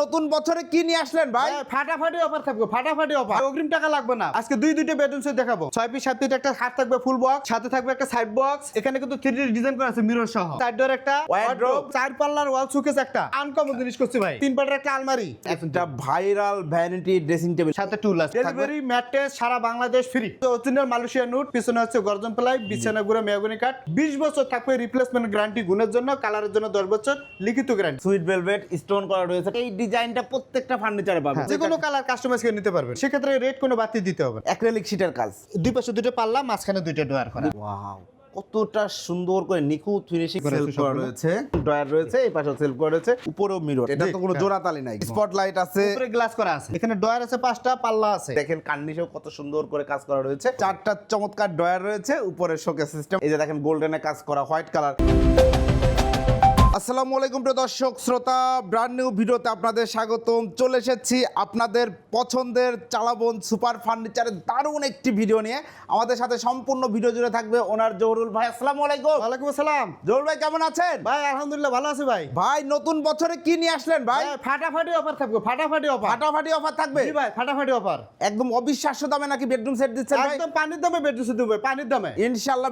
নতুন বছরে কি নিয়ে আসলেন ভাই? ভাই, ফাটাফাটি অফার থাকবে ফাটাফাটি অফার অগ্রিম টাকা লাগবে না। আজকে দুই দুইটা বেডরুম সেট দেখাবো। ছয় পিস সাত পিস একটা খাট থাকবে ফুল বক্স সাথে থাকবে একটা সাইড বক্স এখানে কিন্তু থ্রি ডিজাইন করা আছে মিরর সহ। সাইড ডোর একটা wardrobe, চার পাল্লার ওয়াল সুকেস একটা। আনকমন জিনিস করছি ভাই। তিন পাটের একটা আলমারি। একটা ভাইরাল ভ্যানিটি ড্রেসিং টেবিল সাথে টুল আছে। ডেলিভারি ম্যাট্রেস সারা বাংলাদেশ ফ্রি তো অরিজিনাল মালয়েশিয়া নোট পিছনে হচ্ছে গর্জন প্লাই বিছানা গুঁড়া মেয়াগুনি কাঠ। বিশ বছর থাকবে রিপ্লেসমেন্ট গ্যারান্টি গুণের জন্য কালারের জন্য দশ বছর লিখিত গ্যারান্টি সুইট ভেলভেট স্টোন করা রয়েছে। এই ডিজাইনটা প্রত্যেকটা ফার্নিচারে পাবেন। যে কোনো কালার কাস্টমাইজ করে নিতে পারবেন। সেক্ষেত্রে রেট কোনো বাতি দিতে হবে। অ্যাক্রিলিক শীটের কাজ। দুই পাশে দুটো পাল্লা মাঝখানে দুইটা ডোয়ার করা। ওয়াও কতটা সুন্দর করে নিখুঁত ফিনিশিং করা রয়েছে। ড্রয়ার রয়েছে এই পাশেও সেল করা রয়েছে। উপরেও মিরর এটা তো কোনো হ্যাঁ। জোড়াতালি নাই। স্পটলাইট আছে। উপরে গ্লাস করা আছে। এখানে ডয়ার আছে পাঁচটা পাল্লা আছে। দেখেন কার্নিশেও কত সুন্দর করে কাজ করা রয়েছে। চারটা চমৎকার ডয়ার রয়েছে উপরে শোকেস সিস্টেম এই যে দেখেন গোল্ডেনে কাজ করা হোয়াইট কালার আসসালামু আলাইকুম প্রিয় দর্শক শ্রোতা ব্র্যান্ড নিউ ভিডিওতে আপনাদের স্বাগতম। চলে এসেছি আপনাদের পছন্দের চালাবন সুপার ফার্নিচারের দারুণ একটি ভিডিও নিয়ে। আমাদের সাথে সম্পূর্ণ ভিডিও জুড়ে থাকবে ওনার জহরুল ভাই। আসসালামু আলাইকুম। ওয়ালাইকুম আসসালাম। জহরুল ভাই কেমন আছেন? ভাই আলহামদুলিল্লাহ ভালো আছে ভাই। ভাই নতুন বছরে কি নিয়ে আসলেন ভাই? ফাটাফাটি অফার থাকবে ফাটাফাটি অফার ফাটাফাটি অফার থাকবে? জি ভাই ফাটাফাটি অফার একদম অবিশ্বাস্য দামে নাকি বেডরুম সেট দিচ্ছেন ভাই? একদম পানির দামে বেডরুম সেট দেবে পানির দামে। ইনশাআল্লাহ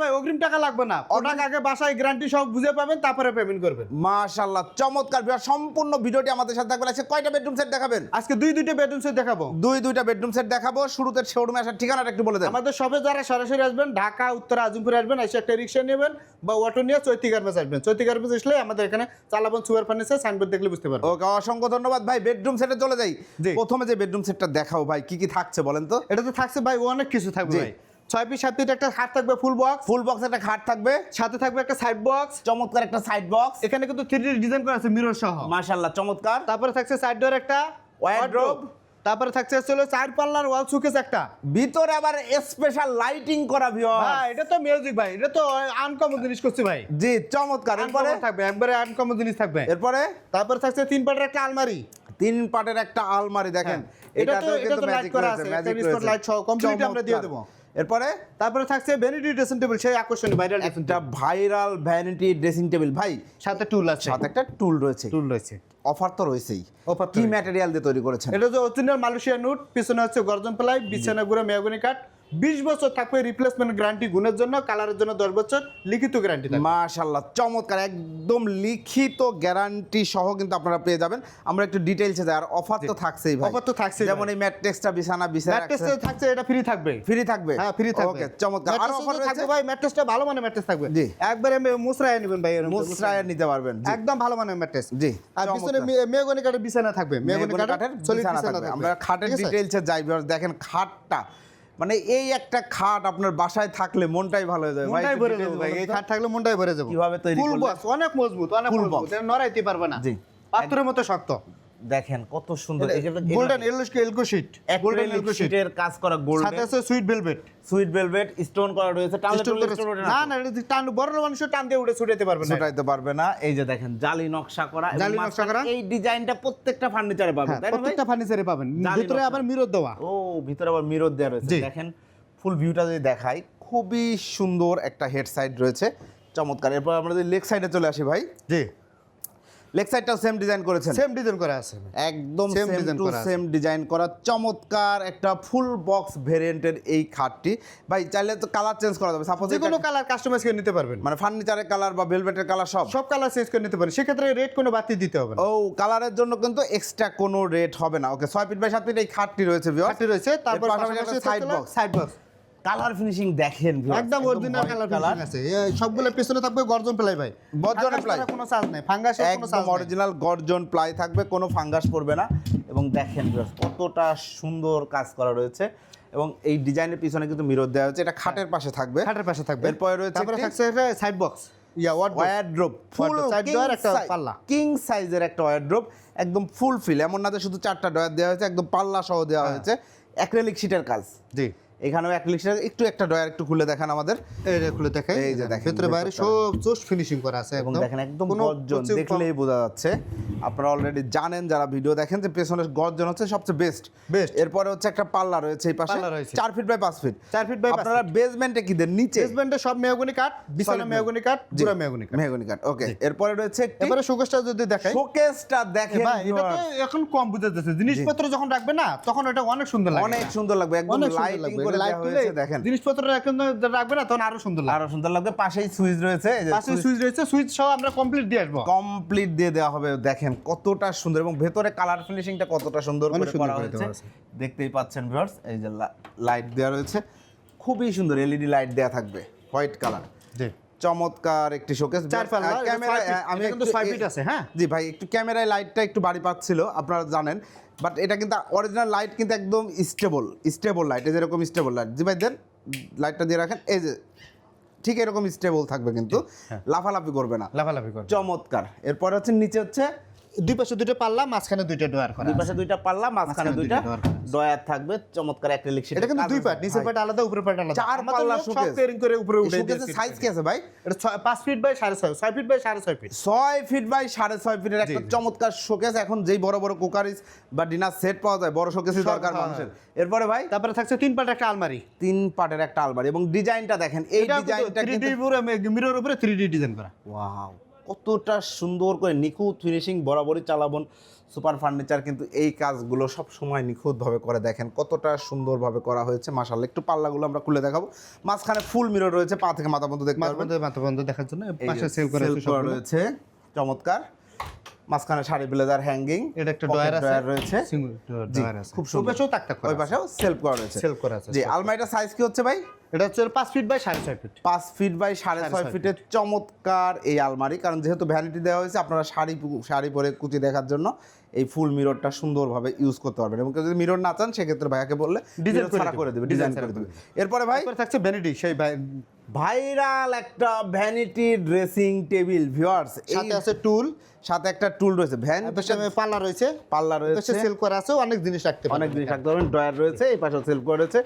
ভাই অগ্রিম টাকা লাগবে না। ওটাকে আগে বাসায় গ্যারান্টি সব বুঝে পাবেন তারপরে পেমেন্ট করবেন? মাশাআল্লাহ চমৎকার সম্পূর্ণ ভিডিওটি আমাদের সাথে থাকবে আজকে কয়টা বেডরুম সেট দেখাবেন? আজকে দুই দুইটা বেডরুম সেট দেখাবো। দুই দুইটা বেডরুম সেট দেখাবো। শুরুতে শোরুমে আসার ঠিকানাটা একটু বলে দেন। আমাদের সবে যারা সরাসরি আসবেন ঢাকা উত্তর আজিমপুরে আসবেন এসে একটা রিক্সা নেবেন বা অটো নিয়ে চৈতি গার্মেন্টস আসবেন। চৈতি গার্মেন্টস আসলে আমাদের এখানে চালাবন সুপার ফার্নিচার সাইনবোর্ড দেখলে বুঝতে পারবেন। ওকে অসংখ্য ধন্যবাদ। ভাই বেডরুম সেটে চলে যাই। প্রথমে যে বেডরুম সেটটা দেখাও ভাই কি কি থাকছে বলেন তো? এটাতে থাকছে ভাই অনেক কিছু থাকবে ভাই। ছয় পিস সাত পিস একটা থাকবে ফুল বক্স ফুল বক্স একটা খাট থাকবে। সাথে থাকবে একটা সাইড বক্স চমৎকার একটা সাইড বক্স এখানে কিন্তু থ্রি ডিজাইন করা আছে মিরর সহ। চমৎকার। তারপরে থাকছে সাইড ডোর একটা Wardrobe। তারপরে থাকছে হলো চার পাল্লার ওয়াল সুকেস একটা। ভিতরে আবার স্পেশাল লাইটিং করা এটা তো মিউজিক ভাই এটা তো আনকমন জিনিস করছি ভাই। জি চমৎকার। এরপরে? থাকবে একবারে আনকমন জিনিস থাকবে। এরপরে? তারপরে থাকছে তিন পাটের একটা আলমারি। তিন পাটের একটা আলমারি দেখেন। হ্যাঁ। এটা তো- এটা তো magic করা আছে, light সহ complete আমরা দিয়ে দেবো। এরপরে তারপরে থাকছে ভ্যানিটি ড্রেসিং টেবিল সেই আকর্ষণীয় ভাইরাল একটা ভাইরাল ভ্যানিটি ড্রেসিং টেবিল ভাই সাথে টুল আছে। সাথে একটা টুল রয়েছে। টুল রয়েছে। অফার তো রয়েছেই। অফার কি। ম্যাটেরিয়াল দিয়ে তৈরি করেছেন? এটা হচ্ছে অরিজিনাল মালয়েশিয়া নুট পিছনে হচ্ছে গর্জন প্লাই বিছানা গুঁড়া মেয়াগুনি কাঠ বিশ বছর থাকবে রিপ্লেসমেন্ট গ্যারান্টি গুণের জন্য কালারের জন্য দশ বছর লিখিত গ্যারান্টি মাশাল্লাহ চমৎকার একদম লিখিত গ্যারান্টি সহ কিন্তু আপনারা পেয়ে যাবেন। আমরা একটু ডিটেইলসে যাই আর অফার তো থাকছেই ভাই। Offer তো থাকছেই যেমন এই ম্যাট্রেক্সটা বিছানা বিছানা থাকছে এটা ফ্রি থাকবে। ফ্রি থাকবে? হ্যাঁ ফ্রি থাকবে। ওকে চমৎকার। আর অফার থাকবে ভাই ম্যাট্রেসটা ভালো মানের ম্যাট্রেস থাকবে। জি। একবারে মুসরায় নেবেন ভাই মুসরায় নিতে পারবেন একদম ভালো মানের ম্যাট্রেস জি, আর পিছনে মেগনি কাঠের বিছানা থাকবে। মেগনি কাঠের বিছানা থাকবে। আমরা খাটের ডিটেইলসে যাই দেখেন খাটটা। মানে এই একটা খাট আপনার বাসায় থাকলে মনটাই ভালো হয়ে যাবে মনটাই ভরে যাবে ভাই। এই খাট থাকলে মনটাই ভরে যাবে। কীভাবে তৈরি ফুল বক্স অনেক মজবুত অনেক মজবুত নড়াইতে পারবে না। জি। পাথরের মতো শক্ত। দেখেন কত সুন্দর। গোল্ডেন এলকো এলকো শীট গোল্ডেন এলকো শীটের কাজ করা সাথে আছে sweet velvet sweet velvet stone করা রয়েছে। না না এটা টান বড় মানুষের টান দিয়ে উঠে ছুটাইতে পারবে না। ছুটাইতে পারবে না। এই যে দেখেন জালি নকশা করা জালি নকশা করা। এই ডিজাইনটা প্রত্যেকটা ফার্নিচারে পাবেন হ্যাঁ, প্রত্যেকটা ফার্নিচারে পাবেন। ভিতরে আবার মিরর দেওয়া। ও ভিতরে আবার মিরর দেওয়া রয়েছে। দেখেন ফুল ভিউটা যদি দেখাই খুবই সুন্দর একটা হেড সাইড রয়েছে। চমৎকার। এরপর আমরা যদি লেগ সাইডে চলে আসি ভাই। জি। লেগ সাইডটাও সেম ডিজাইন করেছেন? সেম ডিজাইন করা আছে একদম সেম টু করা সেম ডিজাইন করা চমৎকার একটা ফুল বক্স ভেরিয়েন্টের এই খাটটি। ভাই চাইলে তো কালার চেঞ্জ করা যাবে। সাপোজ যে কোনো কালার কাস্টমাইজ করে নিতে পারবেন। মানে ফার্নিচারের কালার বা ভেলভেটের কালার সব? সব কালার চেঞ্জ করে নিতে পারেন। সেক্ষেত্রে রেট কোনো বাতি দিতে হবে ও কালারের জন্য কিন্তু এক্সট্রা কোনো রেট হবে না। ওকে ছয় ফিট বাই সাত ফিট এই খাটটি রয়েছে খাটটি রয়েছে তারপর side box side box colour finishing দেখেন একদম অরিজিনাল কালার colour। আছে। এই সবগুলো পিছনে থাকবে গর্জন প্লাই ভাই। গর্জন? করার কোনো চার্জ নাই ফাঙ্গাস কোনো চার্জ অরিজিনাল গর্জন প্লাই থাকবে কোনো ফাঙ্গাস পড়বে না। এবং দেখেন কতটা সুন্দর কাজ করা রয়েছে। এবং এই ডিজাইনের পিছনে কিন্তু মিরর দেওয়া হচ্ছে এটা খাটের পাশে থাকবে। খাটের পাশে থাকবে। এরপরে রয়েছে তারপরে থাকছে side box yeah ward wardrobe full side একটা পাল্লা। কিং সাইজের একটা ওয়ারড্রোপ একদম ফুল ফিল এমন না যে শুধু চারটা ডয়ার দেওয়া হয়েছে একদম পাল্লা সহ দেওয়া হ্যাঁ। হয়েছে। অ্যাক্রিলিক শীটের কাজ। জি। এখানেও এক লিটার একটু একটা ডয়ার একটু খুলে দেখান আমাদের। এই যে খুলে দেখাই। এই যে দেখেন, ভেতরে বাইরে সব জোস ফিনিশিং করা আছে এবং দেখেন একদম গর্জন দেখলেই বোঝা যাচ্ছে। আপনারা অলরেডি জানেন যারা ভিডিও দেখেন যে পেছনের গর্জন হচ্ছে সবচেয়ে বেস্ট Best। এরপরে হচ্ছে একটা পাল্লা রয়েছে এই পাশে। চার ফিট বাই পাঁচ ফিট চার ফিট বাই আপনারা বেসমেন্টে কি দেন? নিচে। বেসমেন্টে সব মেহগনি কাঠ বিছানা মেহগনি। কাঠ। পুরো মেহগনি কাঠ। মেহগনি কাঠ ওকে এরপরে রয়েছে এবারে শোকেসটা যদি দেখাই। শোকেসটা দেখেন ভাই এটা তো। এখন কম বুঝে যাচ্ছে জিনিসপত্র যখন রাখবে না তখন এটা অনেক সুন্দর লাগে অনেক সুন্দর লাগবে একদম লাইটিং লাগবে। করে লাইট তুলে দেখেন। জিনিসপত্র রাখবে না তখন আরও সুন্দর লাগবে। আরও সুন্দর লাগবে। পাশেই সুইচ রয়েছে পাশে সুইচ রয়েছে সুইচ সহ আমরা কমপ্লিট দিয়ে আসব। কমপ্লিট দিয়ে দেওয়া হবে দেখেন কতটা সুন্দর এবং ভেতরে কালার ফিনিশিংটা কতটা সুন্দর করে করা হয়েছে। দেখতেই পাচ্ছেন ভিউয়ার্স এই যে লাইট দেওয়া রয়েছে। খুবই সুন্দর এলইডি লাইট দেওয়া থাকবে হোয়াইট কালার জি। চমৎকার একটি শোকেস ক্যামেরা আমি কিন্তু ফিট আছে হ্যাঁ? জি ভাই একটু ক্যামেরায় লাইটটা একটু বাড়ি পাচ্ছিল আপনারা জানেন। বাট এটা কিন্তু অরিজিনাল লাইট কিন্তু একদম স্টেবল স্টেবল লাইট এই যেরকম স্টেবল লাইট জি ভাই দেন লাইটটা দিয়ে রাখেন এই যে ঠিক এরকম স্টেবল থাকবে কিন্তু। হ্যাঁ। লাফালাফি করবে না। লাফালাফি করবে চমৎকার। এরপরে হচ্ছে নিচে হচ্ছে দুই পাশে দুটো পাল্লা মাঝখানে দুইটা ডোয়ার করা দুই পাশে দুইটা পাল্লা মাঝখানে দুইটা দুইটা ডয়ার থাকবে। চমৎকার এটা কিন্তু দুই পার্ট নিচের পার্ট আলাদা উপরের পার্ট আলাদা। চার পাল্লা showcase। পেয়ারিং করে উপরে উঠে সাইজ কি আছে ভাই? এটা ছয়- পাঁচ ফিট বাই সাড়ে ছয় ছয় ফিট বাই সাড়ে ছয় ফিট ছয় ফিট বাই সাড়ে ছয় ফিটের একটা চমৎকার শোকেস এখন যেই বড় বড় কুকারিস বা ডিনার সেট পাওয়া যায় বড় শোকেসই দরকার মানুষের। এরপরে ভাই? তারপরে থাকছে তিন পার্ট একটা আলমারি। তিন পার্টের একটা আলমারি। এবং ডিজাইনটা দেখেন এই ডিজাইনটা কিন্তু মিরর উপরে থ্রি ডি ডিজাইন করা। ওয়াও কতটা সুন্দর করে নিখুঁত ফিনিশিং বরাবরই চালাবন সুপার ফার্নিচার কিন্তু এই কাজগুলো সব সময় নিখুঁতভাবে করে দেখেন কতটা সুন্দরভাবে করা হয়েছে মাসাল একটু পাল্লাগুলো আমরা খুলে দেখাবো। মাঝখানে ফুল মিরর রয়েছে পা থেকে মাথা পর্যন্ত দেখতে পারবেন। মাথা বন্ধ দেখার জন্য পাশে সেল করা। রয়েছে চমৎকার। মাঝখানে শাড়ি ব্লেজার হ্যাঙ্গিং এটা একটা ডয়ার আছে রয়েছে। সিঙ্গেল ডয়ার আছে। খুব সুন্দর। পাশেও তাক তাক করা ওই পাশেও সেলফ করা রয়েছে। সেল করা আছে জি আলমারিটার সাইজ কি হচ্ছে ভাই? এটা হচ্ছে পাঁচ ফিট বাই সাড়ে ছয় ফিট পাঁচ ফিট বাই সাড়ে ছয় ফিটের চমৎকার এই আলমারি কারণ যেহেতু ভ্যানিটি দেওয়া হয়েছে আপনারা শাড়ি শাড়ি পরে কুচি দেখার জন্য এই ফুল মিররটা সুন্দরভাবে ইউজ করতে পারবেন। এবং কেউ যদি মিরর না চান সেক্ষেত্রে ভাইয়াকে বললে ডিজাইন করে দেবে। ডিজাইন করে দেবে। এরপরে ভাই? থাকছে ভ্যানিটি সেই ভাইরাল একটা ভ্যানিটি ড্রেসিং টেবিল ভিউয়ার্স সাথে আছে টুল সাথে একটা টুল রয়েছে। ভ্যান পাশে পাল্লা রয়েছে। পাল্লা পাশে রয়েছে সেল করা আছে অনেক জিনিস রাখতে অনেক জিনিস রাখতে পারবেন ড্রয়ার রয়েছে এই পাশেও সেলফ করা রয়েছে।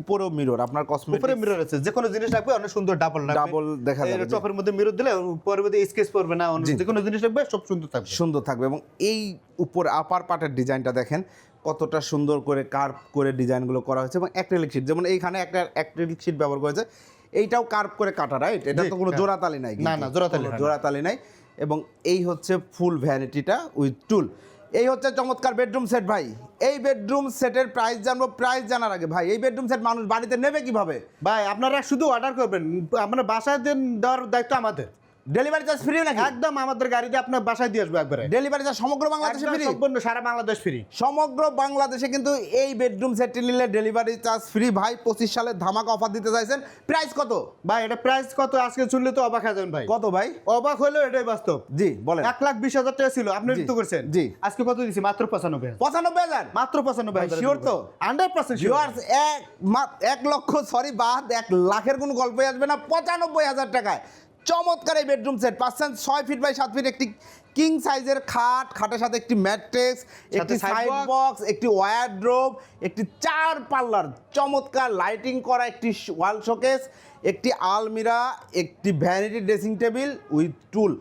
উপরেও মিরর আপনার কসমেটিক উপরে মিরর আছে যে কোনো জিনিস রাখবে অনেক সুন্দর ডাবল ডাবল দেখা যাবে। টপের মধ্যে মিরর দিলে পরবর্তী স্কেচ পড়বে না অন্য যে কোনো জিনিস রাখবে সব সুন্দর থাকবে। সুন্দর থাকবে এবং এই উপর আপার পার্টের ডিজাইনটা দেখেন কতটা সুন্দর করে কার্ভ করে ডিজাইনগুলো করা হয়েছে এবং অ্যাক্রিলিক শিট যেমন এইখানে একটা অ্যাক্রিলিক শিট ব্যবহার করেছে এইটাও কার্ভ করে কাটা রাইট এটা তো কোনো। জোড়াতালি নাই না, না, জোড়াতালি। জোড়াতালি নাই। এবং এই হচ্ছে ফুল ভ্যানিটিটা উইথ টুল এই হচ্ছে চমৎকার বেডরুম সেট ভাই। এই বেডরুম সেটের প্রাইস জানব প্রাইস জানার আগে ভাই এই বেডরুম সেট মানুষ বাড়িতে নেবে কীভাবে? ভাই আপনারা শুধু অর্ডার করবেন। আপনার বাসায় দেন দেওয়ার দায়িত্ব আমাদের। ডেলিভারি চার্জ ফ্রি নাকি? একদম আমাদের গাড়িতে আপনার বাসায় দিয়ে আসবে একবারে। ডেলিভারি চার্জ সমগ্র বাংলাদেশে ফ্রি সম্পূর্ণ সারা বাংলাদেশ ফ্রি সমগ্র বাংলাদেশে কিন্তু এই বেডরুম সেটটি নিলে ডেলিভারি চার্জ ফ্রি ভাই পঁচিশ সালের ধামাকা অফার দিতে চাইছেন। প্রাইস কত? ভাই এটা প্রাইস কত? আজকে শুনলে তো অবাক হয়ে যাবেন ভাই। কত ভাই? অবাক হলেও এটাই বাস্তব। জি বলেন। এক লাখ বিশ হাজার টাকা ছিল। আপনি তো করছেন। জি। আজকে কত দিচ্ছি মাত্র পঁচানব্বই পঁচানব্বই হাজার? মাত্র পঁচানব্বই হাজার sure তো? হান্ড্রেড পার্সেন্ট ভিউয়ার্স এক এক লক্ষ সরি বাদ এক লাখের কোনো গল্পই আসবে না। পঁচানব্বই হাজার টাকায়। চমৎকার এই বেডরুম সেট পাচ্ছেন ছয় ফিট বাই সাত ফিট একটি কিং সাইজের খাট খাটের সাথে একটি ম্যাট্রেক্স একটি সাইড বক্স একটি ওয়ারড্রোব একটি চার পাল্লার চমৎকার লাইটিং করা একটি ওয়াল শোকেস একটি আলমিরা একটি ভ্যানিটি ড্রেসিং টেবিল উইথ টুল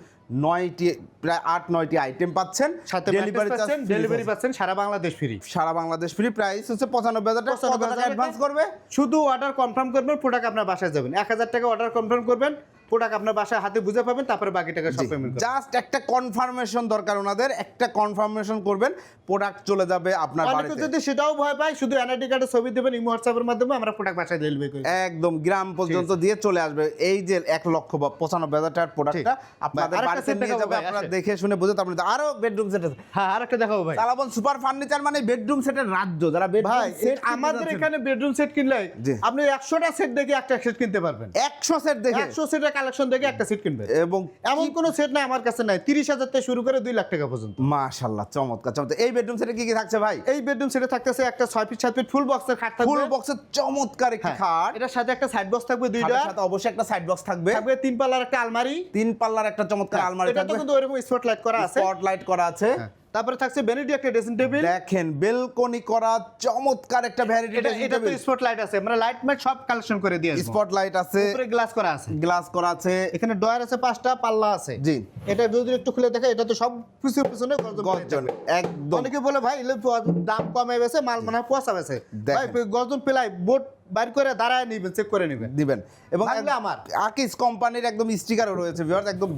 নয়টি প্রায় আট নয়টি আইটেম পাচ্ছেন। সাথে ডেলিভারি পাচ্ছেন ডেলিভারি পাচ্ছেন সারা বাংলাদেশ ফ্রি সারা বাংলাদেশ ফ্রি প্রাইস হচ্ছে পঁচানব্বই হাজার টাকা। কত 95,000 টাকা টাকা। অ্যাডভান্স করবে? শুধু অর্ডার কনফার্ম করবেন প্রোডাক্ট আপনার বাসায় যাবেন। এক হাজার টাকা অর্ডার কনফার্ম করবেন প্রোডাক্ট আপনার বাসায় হাতে বুঝে পাবেন তারপরে বাকি টাকা সব পেমেন্ট জাস্ট একটা কনফার্মেশন দরকার ওনাদের একটা কনফার্মেশন করবেন প্রোডাক্ট চলে যাবে আপনার বাড়িতে। যদি সেটাও ভয় পায় শুধু এনআইডি কার্ডের ছবি দেবেন ইমো হোয়াটসঅ্যাপের মাধ্যমে আমরা প্রোডাক্ট বাসায় ডেলিভারি করি একদম গ্রাম পর্যন্ত দিয়ে চলে আসবে। এই যে এক লক্ষ বা পঁচানব্বই হাজার টাকার প্রোডাক্টটা আপনাদের বাড়িতে নিয়ে যাবে আপনারা দেখে শুনে বুঝে তারপরে আরও বেডরুম সেট আছে। হ্যাঁ আর একটা দেখাবো ভাই। তালাবন সুপার ফার্নিচার মানে বেডরুম সেটের রাজ্য যারা ভাই সেট আমাদের এখানে বেডরুম সেট কিনলে আপনি একশোটা সেট দেখে একটা সেট কিনতে পারবেন। একশো সেট দেখে? একশো সেটের কালেকশন দেখে একটা সেট কিনবেন এবং এমন কোনো সেট নাই আমার কাছে নাই। তিরিশ হাজার থেকে শুরু করে দুই লাখ টাকা পর্যন্ত। মাশাল্লাহ চমৎকার চমৎকার। এই বেডরুম সেটে কি কি থাকছে ভাই? এই বেডরুম সেটে থাকতেছে একটা ছয় ফিট সাত ফিট ফুল বক্সের খাট থাকবে। ফুল বক্সের চমৎকার একটি হ্যাঁ, খাট। এটার সাথে একটা সাইড বক্স থাকবে দুইটা। সাথে অবশ্যই একটা সাইড বক্স থাকবে। থাকবে তিন পাল্লার একটা আলমারি। তিন পাল্লার একটা চমৎকার আলমারি থাকবে। এটা কিন্তু ওইরকম স্পট লাইট করা আছে। স্পট লাইট করা আছে। তারপরে থাকছে ভ্যানিটি একটা ড্রেসিং টেবিল দেখেন বেলকনি করা চমৎকার একটা ভ্যারাইটি এটা এটা তো স্পট লাইট আছে। আমরা লাইট ম্যাট সব কালেকশন করে দিয়ে আসব। স্পটলাইট আছে। উপরে গ্লাস করা আছে। গ্লাস করা আছে। এখানে ডয়ার আছে পাঁচটা পাল্লা আছে। জি। এটা যদি একটু খুলে দেখা এটা তো সব পিছনে পিছনে গর্জন। একদম। অনেকে বলে ভাই দাম কমে গেছে মাল মনে পচা গেছে। ভাই। গর্জন প্লাই বোর্ড বাইর করে দাঁড়ায় নিবেন চেক করে নিবেন। দিবেন। এবং আমার। আকিস কোম্পানির একদম স্টিকারও রয়েছে ভিউয়ার্স একদম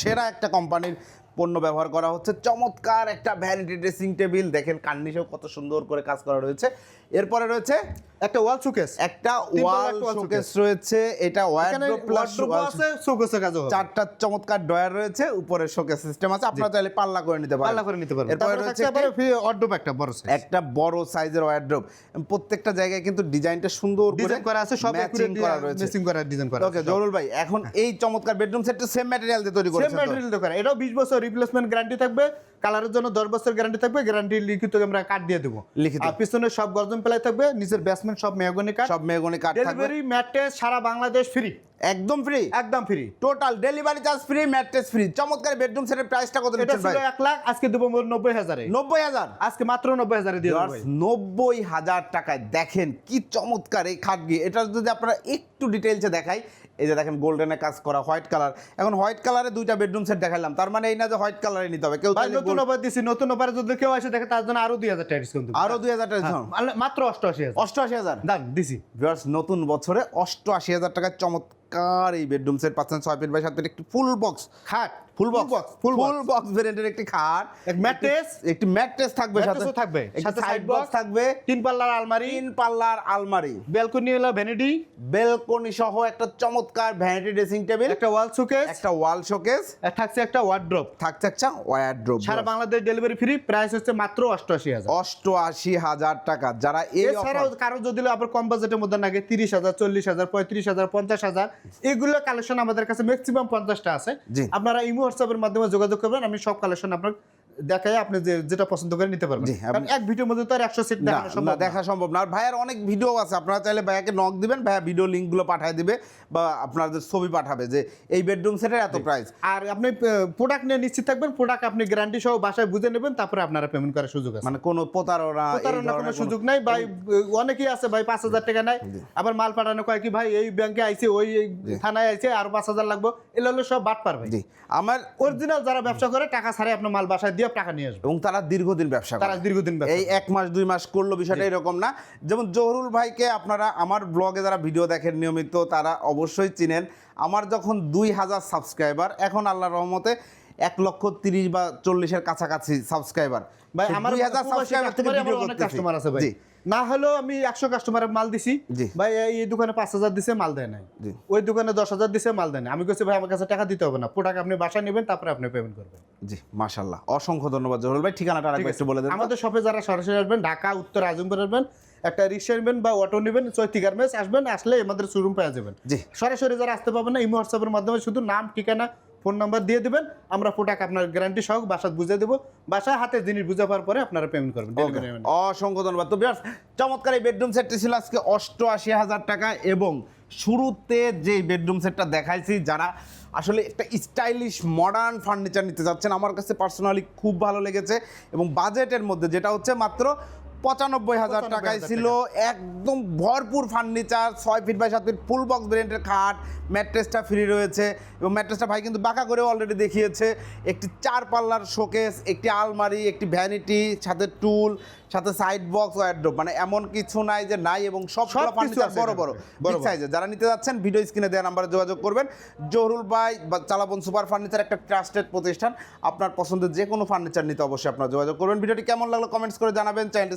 সেরা একটা কোম্পানির পণ্য ব্যবহার করা হচ্ছে। চমৎকার একটা ভ্যানিটি ড্রেসিং টেবিল দেখেন কার্নিশেও কত সুন্দর করে কাজ করা রয়েছে। এরপরে রয়েছে একটা ওয়াল শোকেস একটা ওয়াল শোকেস রয়েছে। এটা ওয়ার্ড্রোব প্লাস আছে শোকেসের কাজও হবে। চারটা চমৎকার ডয়ার রয়েছে। উপরে শোকেস সিস্টেম আছে। আপনারা চাইলে পাল্লা করে নিতে পারেন। পাল্লা করে নিতে পারবেন এরপরে রয়েছে থাকছে একটি- বড় size। একটা বড় সাইজের ওয়ার্ড্রোব প্রত্যেকটা জায়গায় কিন্তু ডিজাইনটা সুন্দর করে ডিজাইন করা আছে সব ম্যাচিং করা রয়েছে। মেসিং করা ডিজাইন করা ওকে জহুরুল ভাই এখন এই চমৎকার বেডরুম সেটটা সেম ম্যাটেরিয়াল দিয়ে তৈরি করেছে সেম? ম্যাটেরিয়াল দোকান এটাও 20 বছর রিপ্লেসমেন্ট গ্যারান্টি থাকবে কালারের জন্য 10 বছর গ্যারান্টি থাকবে গ্যারান্টি লিখিত আমরা কার্ড দিয়ে দেবো। লিখিত। আর পিছনে সব গর্জন প্লাই থাকবে নিচের বেসমেন্ট সব মেহগনি কার্ড সব মেগনে কাট ডেলিভারি ম্যাট্রেস সারা বাংলাদেশ ফ্রি একদম ফ্রি একদম free total delivery charge free mattress free চমৎকার বেডরুম সেটের প্রাইসটা কত এটা ছিল এক লাখ আজকে দেবো নব্বই হাজারে। নব্বই হাজার? আজকে মাত্র নব্বই হাজারে দিয়ে দেবো নব্বই হাজার টাকায় দেখেন কি চমৎকার এই খাটগি এটা যদি আপনারা একটু ডিটেলসে দেখাই এই যে দেখেন গোল্ডেনে কাজ করা হোয়াইট কালার এখন হোয়াইট কালারে দুইটা বেডরুম সেট দেখাইলাম। তার মানে এই না যে হোয়াইট কালারে নিতে হবে। কেউ তাই নতুন অফার দিছি নতুন অফারে যদি কেউ আসে দেখে তার জন্য আরও দুই হাজার টাকা ডিসকাউন্ট আরও দুই হাজার টাকা মাত্র অষ্টআশি হাজার। অষ্টআশি হাজার? দাম দিছি। ভিউয়ার্স নতুন বছরে অষ্টআশি হাজার টাকার চমৎকার এই বেডরুম সেট পাচ্ছেন ছয় ফিট বাই সাত ফিট একটি ফুল বক্স খাট। ফুল বক্স ফুল ফুল বক্স ভেরিয়েন্টের একটি খাট। এক mattress, একটি ম্যাট্রেস থাকবে সাথে। থাকবে, সাথে সাইড বক্স থাকবে। তিন পাল্লার আলমারি। তিন পাল্লার আলমারি। ব্যালকনি হলো ভ্যানিটি বেলকনি সহ একটা চমৎকার ভ্যানিটি ড্রেসিং টেবিল একটা ওয়াল শোকেস একটা ওয়াল শোকেস থাকছে একটা ওয়ার্ড্রপ থাকছে একটা ওয়ারড্রোব সারা বাংলাদেশ ডেলিভারি ফ্রি প্রাইস হচ্ছে মাত্র অষ্টআশি হাজার। অষ্টআশি হাজার টাকা। যারা এই এছাড়াও কারও যদি আবার কম বাজেটের মধ্যে লাগে তিরিশ হাজার চল্লিশ হাজার পঁয়ত্রিশ হাজার পঞ্চাশ হাজার এগুলো কালেকশন আমাদের কাছে ম্যাক্সিমাম পঞ্চাশটা আছে। আপনারা ইমো হোয়াটসঅ্যাপের মাধ্যমে যোগাযোগ করবেন আমি সব কালেকশন আপনার দেখাই আপনি যে যেটা পছন্দ করে নিতে পারবেন। কারণ এক ভিডিওর মধ্যে তো আর একশো সিট না দেখানো সম্ভব না। দেখা সম্ভব না। আর ভাইয়ার অনেক ভিডিও আছে আপনারা চাইলে ভাইয়াকে নক দিবেন ভাইয়া ভিডিও লিঙ্কগুলো পাঠিয়ে দিবে বা আপনাদের ছবি পাঠাবে যে এই বেডরুম সেটের এত প্রাইস আর আপনি প্রোডাক্ট নিয়ে নিশ্চিত থাকবেন প্রোডাক্ট আপনি গ্যারান্টি সহ বাসায় বুঝে নেবেন তারপরে আপনারা পেমেন্ট করার সুযোগ আছে। মানে কোনো প্রতারণা এই প্রতারণার কোনো সুযোগ নাই ভাই অনেকেই আছে ভাই পাঁচ হাজার টাকা নাই। আবার মাল পাঠানো কয় কি ভাই এই ব্যাংকে আইছে ওই থানায় আইছে আর পাঁচ হাজার লাগবে। এগুলো হলো সব বাট পারবে জি আমার অরিজিনাল যারা ব্যবসা করে টাকা ছাড়াই আপনার মাল বাসায় দিয়ে টাকা নিয়ে আসবে। এবং তারা দীর্ঘদিন ব্যবসা তারা দীর্ঘদিন এই এক মাস দুই মাস করল বিষয়টা এরকম না। যেমন জহরুল ভাইকে আপনারা আমার ব্লগে যারা ভিডিও দেখেন নিয়মিত তারা অবশ্যই চিনেন। আমার যখন দুই হাজার সাবস্ক্রাইবার এখন আল্লাহ রহমতে এক লক্ষ তিরিশ বা চল্লিশের কাছাকাছি সাবস্ক্রাইবার। ভাই আমার দুই হাজার সাবস্ক্রাইবার থেকে ভিডিও করতেছি। কাস্টমার আছে ভাই। না হলেও আমি একশো কাস্টমারের মাল দিছি। ভাই এই দোকানে পাঁচ হাজার দিছে মাল দেয় নাই। ওই দোকানে দশ হাজার দিছে মাল দেয় নাই। আমি বলছি ভাই আমার কাছে টাকা দিতে হবে না। প্রোডাক্ট আপনি বাসায় নেবেন তারপরে আপনি পেমেন্ট করবেন। জি মাশাল্লাহ অসংখ্য ধন্যবাদ জহরুল ভাই। ঠিকানাটা ঠিক আরেকবার একটু বলে দেন। আমাদের শপে যারা সরাসরি আসবেন ঢাকা উত্তর আজমপুর আসবেন একটা রিক্সা নেবেন বা অটো নেবেন চৈতি গার্মেন্টস আসবেন আসলে আমাদের শোরুম পেয়ে যাবেন। জি। সরাসরি যারা আসতে পারবেন না ইমো হোয়াটসঅ্যাপের মাধ্যমে শুধু নাম ঠিকানা ফোন নাম্বার দিয়ে দেবেন আমরা প্রোডাক্ট আপনার গ্যারান্টি সহ বাসা বুঝে দেবো। বাসায় হাতে জিনিস বুঝে পাওয়ার পরে আপনারা পেমেন্ট করবেন। অসংখ্য ধন্যবাদ। তো বিয়ার্স চমৎকার এই বেডরুম সেটটি ছিল আজকে অষ্টআশি হাজার টাকা এবং শুরুতে যে বেডরুম সেটটা দেখাইছি যারা আসলে একটা স্টাইলিশ মডার্ন ফার্নিচার নিতে যাচ্ছেন আমার কাছে পার্সোনালি খুব ভালো লেগেছে এবং বাজেটের মধ্যে যেটা হচ্ছে মাত্র পঁচানব্বই হাজার 95,000 টাকায় ছিল একদম ভরপুর ফার্নিচার ছয় ফিট বাই সাত ফিট ফুল বক্স ভেরিয়েন্টের খাট ম্যাট্রেসটা ফ্রি রয়েছে এবং ম্যাট্রেসটা ভাই কিন্তু বাঁকা করে অলরেডি দেখিয়েছে। একটি চার পাল্লার শোকেস একটি আলমারি একটি ভ্যানিটি সাথে টুল সাথে সাইড বক্স ওয়ারড্রোব মানে এমন কিছু নাই যে নাই এবং সব ফার্নিচার বড় বড়। বড় বড়। সাইজে যারা নিতে যাচ্ছেন ভিডিও স্ক্রিনে দেওয়া নাম্বারে যোগাযোগ করবেন। জহরুল ভাই বা চালাবন সুপার ফার্নিচার একটা ট্রাস্টেড প্রতিষ্ঠান। আপনার পছন্দের যে কোনো ফার্নিচার নিতে অবশ্যই আপনারা যোগাযোগ করবেন। ভিডিওটি কেমন লাগল কমেন্টস করে জানাবেন। চ্যানেলটি